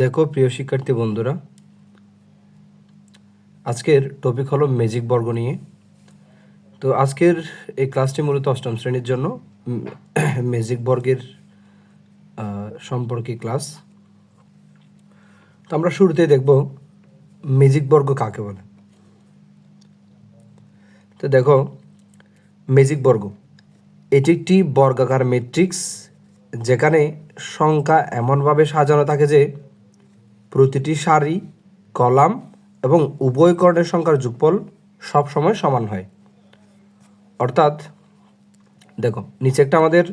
দেখো প্রিয় শিক্ষার্থী বন্ধুরা, আজকের টপিক হলো ম্যাজিক বর্গ নিয়ে। তো আজকের এই ক্লাসটি মূলত অষ্টম শ্রেণির জন্য ম্যাজিক বর্গের সম্পর্কে ক্লাস তো আমরা শুরুতেই দেখব ম্যাজিক বর্গ কাকে বলে। তো দেখো ম্যাজিক বর্গ, এটি একটি বর্গাকার ম্যাট্রিক্স যেখানে সংখ্যা এমনভাবে সাজানো থাকে যে প্রতিটি সারি, কলাম এবং উভয় কর্ণের সংখ্যার যোগফল সবসময় সমান হয়। অর্থাৎ, দেখো, নিচে একটা আমাদের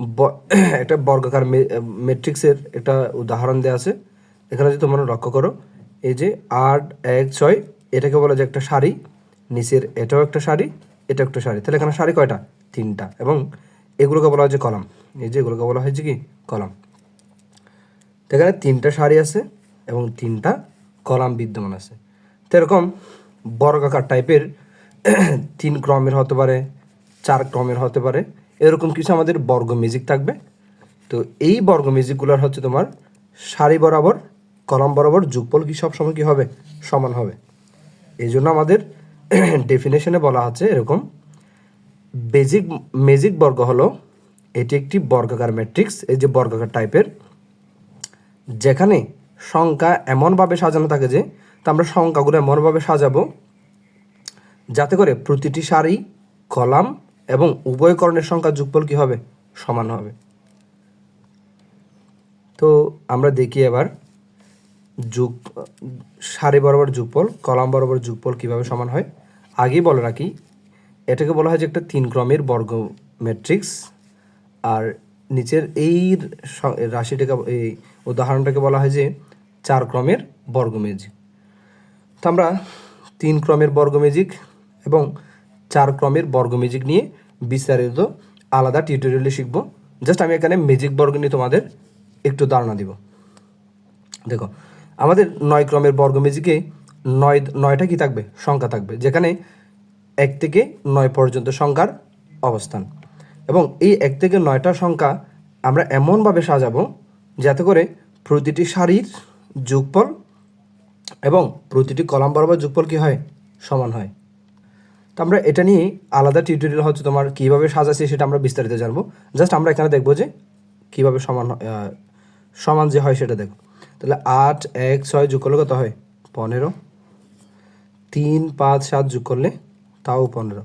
একটা বর্গাকার ম্যাট্রিক্সের একটা উদাহরণ দেওয়া আছে। এখানে যদি তোমরা লক্ষ্য করো, এই যে আট, এক, ছয়, এটাকে বলা যায় একটা শাড়ি নিচের এটাও একটা শাড়ি এটা একটা শাড়ি তাহলে এখানে শাড়ি কয়টা? তিনটা। এবং এগুলোকে বলা হয় যে কলাম। এই যে এগুলোকে বলা হয়েছে কি? কলাম। এখানে তিনটা শাড়ি আছে। এবং তিনটা কলাম বিদ্যমান আছে। তো এরকম বর্গাকার টাইপের তিন ক্রমের হতে পারে, চার ক্রমের হতে পারে, এরকম কিছু আমাদের বর্গ মিউজিক থাকবে। তো এই বর্গ মিউজিকগুলোর হচ্ছে তোমার সারি বরাবর, কলাম বরাবর যুগফল কি সব সময় কি হবে? সমান হবে। এই জন্য আমাদের ডেফিনেশনে বলা আছে এরকম বেজিক মেজিক বর্গ হলো এটি একটি বর্গাকার ম্যাট্রিক্স এই যে বর্গাকার টাইপের যেখানে সংখ্যা এমনভাবে সাজানো থাকে যে, তা আমরা সংখ্যাগুলো এমনভাবে সাজাবো যাতে করে প্রতিটি সারি, কলাম এবং উভয় কর্ণের সংখ্যা যুগফল কি হবে? সমান হবে। তো আমরা দেখি এবার যুগ, সারি বরাবর যুগফল, কলাম বরাবর যুগফল কীভাবে সমান হয়? আগেই বলে রাখি, এটাকে বলা হয় যে একটা তিন ক্রমের বর্গ ম্যাট্রিক্স, আর নিচের এই রাশিটাকে, এই উদাহরণটাকে বলা হয় যে চার ক্রমের বর্গ ম্যাজিক তো আমরা তিন ক্রমের বর্গ ম্যাজিক এবং চার ক্রমের বর্গ ম্যাজিক নিয়ে বিস্তারিত আলাদা টিউটোরিয়ালে শিখব। জাস্ট আমি এখানে ম্যাজিক বর্গ নিয়ে তোমাদের একটু ধারণা দিব। দেখো, আমাদের নয় ক্রমের বর্গ ম্যাজিকে নয়, নয়টা কি থাকবে? সংখ্যা থাকবে, যেখানে এক থেকে নয় পর্যন্ত সংখ্যার অবস্থান। এবং এই এক থেকে নয়টা সংখ্যা আমরা এমনভাবে সাজাবো যাতে করে প্রতিটি সারির যোগফল এবং প্রতিটি কলাম বরাবর যোগফল কি হয়? সমান হয়। তো আমরা এটা নিয়ে আলাদা টিউটোরিয়াল হচ্ছে তোমার কীভাবে সাজাচ্ছি সেটা আমরা বিস্তারিত জানব। জাস্ট আমরা এখানে দেখব যে কীভাবে সমান সমান যে হয় সেটা দেখো। তাহলে আট, এক, ছয় যোগ করলে কত হয়? পনেরো। তিন, পাঁচ, সাত যোগ করলে তাও পনেরো।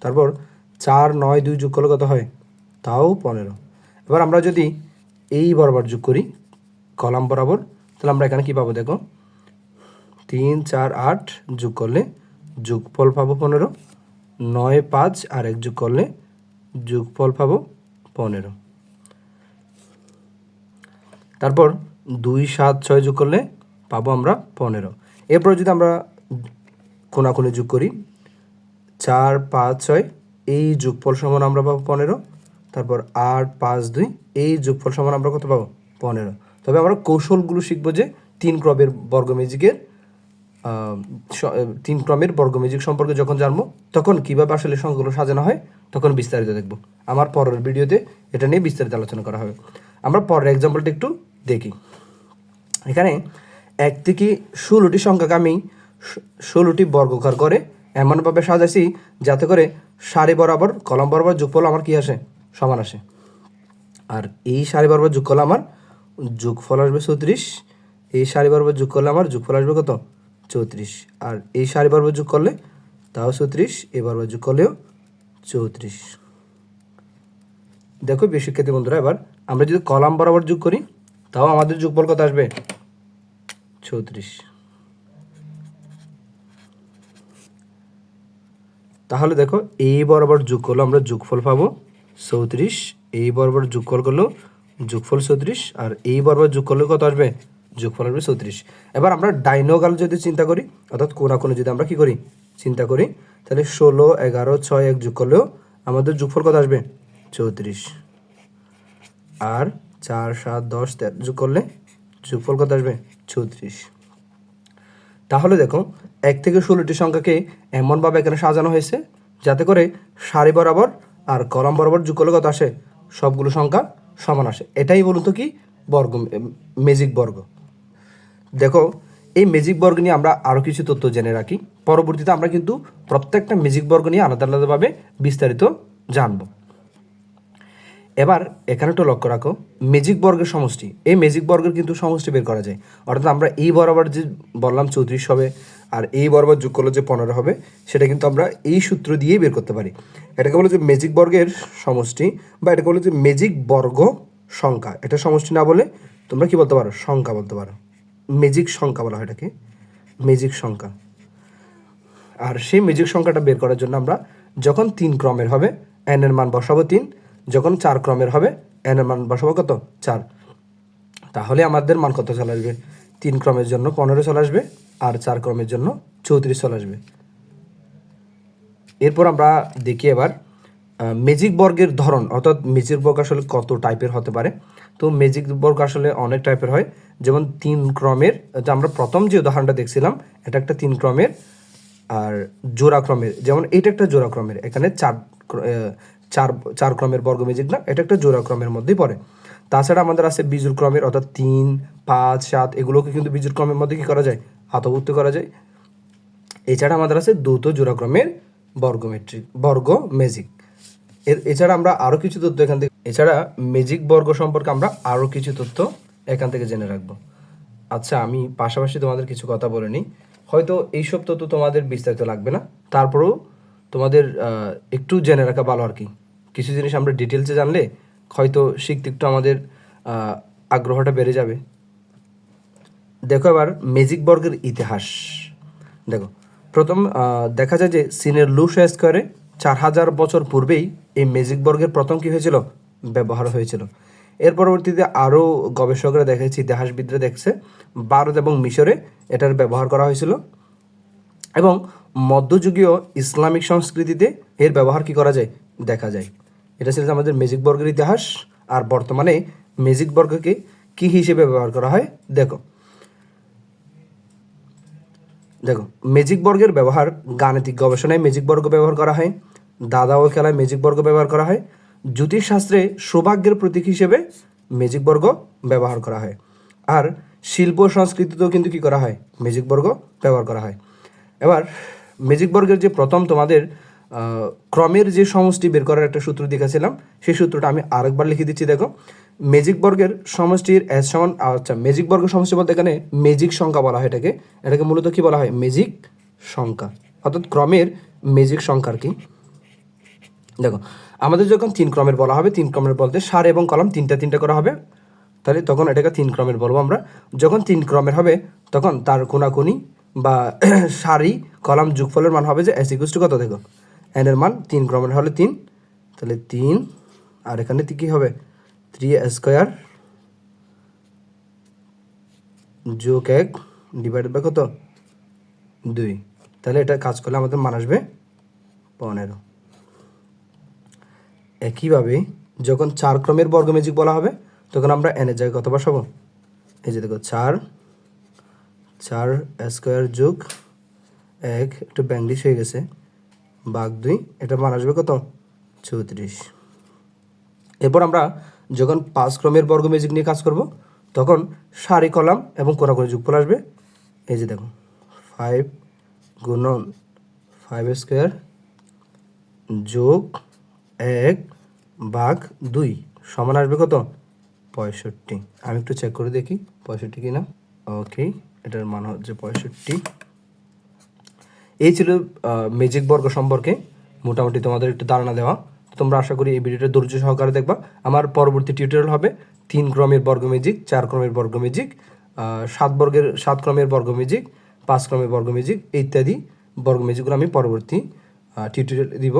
তারপর চার, নয়, দুই যোগ করলে কত হয়? তাও পনেরো। এবার আমরা যদি এই বরাবর যোগ করি কলাম বরাবর তাহলে আমরা এখানে কী পাবো দেখো? তিন, চার, আট যোগ করলে যোগফল পাবো পনেরো। নয়, পাঁচ আর এক যোগ করলে যোগফল পাবো পনেরো। তারপর দুই, সাত, ছয় যোগ করলে পাবো আমরা পনেরো। এরপর যদি আমরা কোনাকুনি যোগ করি, চার, পাঁচ, ছয়, এই যোগফল সমান আমরা পাবো পনেরো। তারপর আট, পাঁচ, দুই, এই যোগফল সমান আমরা কত পাবো? পনেরো। তবে আমরা কৌশলগুলো শিখব যে তিন ক্রমের বর্গ ম্যাজিকের আহ, স- আহ, তিন ক্রমের বর্গ ম্যাজিক সম্পর্কে যখন জানব তখন কীভাবে আসলে সংখ্যাগুলো সাজানো হয় তখন বিস্তারিত দেখব। আমার পরের ভিডিওতে এটা নিয়ে বিস্তারিত আলোচনা করা হবে। আমরা পরের এক্সাম্পলটা একটু দেখি। এখানে এক থেকে ষোলোটি সংখ্যাকে আমি ষোলোটি বর্গকার করে এমনভাবে সাজাইছি যাতে করে সারি বরাবর কলম বরাবর যোগফল আমার কি আসে? সমান আসে। আর এই সারি বরাবর যোগ করলে আমার যোগফল আসবে চৌত্রিশ, এই সারি বরাবর যোগ করলে আমার যোগফল আসবে কত? চৌত্রিশ। আর এই সারি বরাবর যোগ করলে তাও চৌত্রিশ এই বরাবর যোগ করলেও চৌত্রিশ। দেখো বেশ শিক্ষার্থী বন্ধুরা, এবার আমরা যদি কলাম বরাবর যোগ করি, তাও আমাদের যোগফল কত আসবে? চৌত্রিশ। তাহলে দেখো, এই বরাবর যোগ করলে আমরা যোগফল পাবো চৌত্রিশ, এই বরাবর যোগ করলেও যোগফল চৌত্রিশ, আর এই বরাবর যোগ করলে কত আসবে? যোগফল আসবে চৌত্রিশ। এবার আমরা ডাইনোগাল যদি চিন্তা করি, অর্থাৎ কোনা কোনো যদি আমরা কি করি? চিন্তা করি, তাহলে ষোলো, এগারো, ছয়, এক যোগ করলেও আমাদের যোগফল কত আসবে? চৌত্রিশ। আর চার, সাত, দশ, তেরো যোগ করলে যোগফল কত আসবে? চৌত্রিশ। তাহলে দেখো, এক থেকে ষোলোটি সংখ্যাকে এমনভাবে এখানে সাজানো হয়েছে, যাতে করে সারি বরাবর আর কলম বরাবর যোগ করলে কত আসে? সবগুলো সংখ্যা সমান আসে। এটাই বলুন তো কি? বর্গ মেজিক বর্গ। দেখো, এই ম্যাজিক বর্গ নিয়ে আমরা আরও কিছু তথ্য জেনে রাখি। পরবর্তীতে আমরা কিন্তু প্রত্যেকটা ম্যাজিক বর্গ নিয়ে আলাদা আলাদাভাবে বিস্তারিত জানব। এবার এখানে একটু লক্ষ্য রাখো ম্যাজিক বর্গের সমষ্টি। এই ম্যাজিক বর্গের কিন্তু সমষ্টি বের করা যায়। অর্থাৎ আমরা এই বরাবর যে বললাম চৌত্রিশ হবে আর এই বরাবর যোগ করলে যে পনেরো হবে, সেটা কিন্তু আমরা এই সূত্র দিয়েই বের করতে পারি। এটাকে বলে যে ম্যাজিক বর্গের সমষ্টি বা এটাকে বলে যে ম্যাজিক বর্গ সংখ্যা। এটা সমষ্টি না বলে তোমরা কি বলতে পারো? সংখ্যা বলতে পারো। ম্যাজিক সংখ্যা বলা হয় এটাকে। ম্যাজিক সংখ্যা। আর সেই ম্যাজিক সংখ্যাটা বের করার জন্য আমরা যখন তিন ক্রমের হবে এন এর মান বসাবো তিন, যখন চার ক্রমের হবে এন এর মান বসাবো কত? চার। তাহলে আমাদের মান কত চলে আসবে? তিন ক্রমের জন্য পনেরো চলে আসবে। আর চার ক্রমের জন্য চৌত্রিশ চলে আসবে। এরপর আমরা দেখি এবার ম্যাজিক বর্গের ধরন, অর্থাৎ ম্যাজিক বর্গ আসলে কত টাইপের হতে পারে? তো ম্যাজিক বর্গ আসলে অনেক টাইপের হয়। যেমন তিন ক্রমের আমরা প্রথম যে উদাহরণটা দেখছিলাম, এটা একটা তিন ক্রমের আর জোড়া ক্রমের। যেমন এটা একটা জোড়া ক্রমের, এখানে চার চার চার ক্রমের বর্গ ম্যাজিক না, এটা একটা জোড়া ক্রমের মধ্যেই পড়ে। তাছাড়া আমাদের আছে বিজুর ক্রমের, অর্থাৎ তিন, পাঁচ, সাত, এগুলোকে কিন্তু বিজুর ক্রমের মধ্যে কী করা যায়? আতভুক্ত করা যায়। এছাড়া আমাদের আছে দ্রুত জোড়াক্রমের বর্গমেট্রিক বর্গ ম্যাজিক এর, এছাড়া আমরা আরও কিছু তথ্য এখান থেকে এছাড়া ম্যাজিক বর্গ সম্পর্কে আমরা আরও কিছু তথ্য এখান থেকে জেনে রাখব। আচ্ছা আমি পাশাপাশি তোমাদের কিছু কথা বলে নিই। হয়তো এইসব তথ্য তোমাদের বিস্তারিত লাগবে না। তারপরেও তোমাদের একটু জেনে রাখা ভালো আর কি। কিছু জিনিস আমরা ডিটেলসে জানলে হয়তো শিখতে একটু আমাদের আগ্রহটা বেড়ে যাবে। দেখো এবার ম্যাজিক বর্গের ইতিহাস। দেখো, প্রথম দেখা যায় যে চীনের লুস স্কোয়ারে চার হাজার বছর পূর্বেই এই ম্যাজিক বর্গের প্রথম কি হয়েছিল? ব্যবহার হয়েছিল। এর পরবর্তীতে আরও গবেষকরা দেখেছে, ইতিহাসবিদরা দেখছে, ভারত এবং মিশরে এটার ব্যবহার করা হয়েছিল। এবং মধ্যযুগীয় ইসলামিক সংস্কৃতিতে এর ব্যবহার কি করা যায়? দেখা যায়। এটা ছিল আমাদের ম্যাজিক বর্গের ইতিহাস। আর বর্তমানে ম্যাজিক বর্গকে কি হিসেবে ব্যবহার করা হয়? দেখো দেখো মেজিক বর্গের ব্যবহার গাণিতিক গবেষণায় মেজিক বর্গ ব্যবহার করা হয় দাদা ও খেলায় মেজিক বর্গ ব্যবহার করা হয়, জ্যোতিষশাস্ত্রে সৌভাগ্যের প্রতীক হিসেবে মেজিক বর্গ ব্যবহার করা হয়। আর শিল্প সংস্কৃতিতেও কিন্তু কি করা হয়? মেজিক বর্গ ব্যবহার করা হয়। এবার মেজিক বর্গের যে প্রথম তোমাদের ক্রমের যে সমষ্টি বের করার একটা সূত্র দেখাছিলাম, সেই সূত্রটা আমি আরেকবার লিখে দিচ্ছি, দেখো। ম্যাজিক বর্গের সমষ্টির এস সমান আচ্ছা ম্যাজিক বর্গ সমষ্টি বলতে এখানে ম্যাজিক সংখ্যা বলা হয় এটাকে। এটাকে মূলত কি বলা হয়? ম্যাজিক সংখ্যা। অর্থাৎ ক্রমের ম্যাজিক সংখ্যা আর কি? দেখো, আমাদের যখন তিন ক্রমের বলা হবে, তিন ক্রমের বলতে সার এবং কলম তিনটা তিনটা করা হবে। তাহলে তখন এটাকে তিন ক্রমের বলব আমরা। যখন তিন ক্রমের হবে, তখন তার কোনাকুনি বা সারি, কলাম, যোগফলের মান হবে যে এস ইকুয়াস টু কত, দেখো? এন এর মান তিন ক্রমের হলে তিন। তাহলে তিন। আর এখানে কি হবে? থ্রি স্কোয়ার যোগ এক ডিভাইডেড বাই কত? দুই। তাহলে এটা কাজ করলে আমাদের মান আসবে পনেরো। একইভাবে যখন চার ক্রমের বর্গ ম্যাজিক বলা হবে, তখন আমরা এনের জায়গায় কত বসাবো? এই যে দেখো, চার চার স্কোয়ার যোগ এক, একটু ব্যাংলিশ হয়ে গেছে। বাঘ দুই, এটা মান আসবে কত? চৌত্রিশ। এরপর আমরা যখন পাঁচ ক্রমের বর্গ ম্যাজিক নিয়ে কাজ করব, তখন সারি কলাম এবং কোনা করে যোগফল আসবে। এই যে দেখো ফাইভ গুণন ফাইভ স্কোয়ার যোগ এক ভাগ দুই, সমান আসবে কত? পঁয়ষট্টি। আমি একটু চেক করে দেখি, পঁয়ষট্টি কিনা? ওকে এটার মান হচ্ছে পঁয়ষট্টি। এই ছিল ম্যাজিক বর্গ সম্পর্কে। মোটামুটি তোমাদের একটু ধারণা দেওয়া। তোমরা আশা করি এই ভিডিওটা ধৈর্য সহকারে দেখবা। আমার পরবর্তী টিউটোরিয়াল হবে তিন ক্রমের বর্গ ম্যাজিক চার ক্রমের বর্গ ম্যাজিক সাত বর্গের, সাত ক্রমের বর্গ ম্যাজিক পাঁচ ক্রমের বর্গ ম্যাজিক ইত্যাদি বর্গ ম্যাজিকগুলো আমি পরবর্তী টিউটোরিয়াল দিব।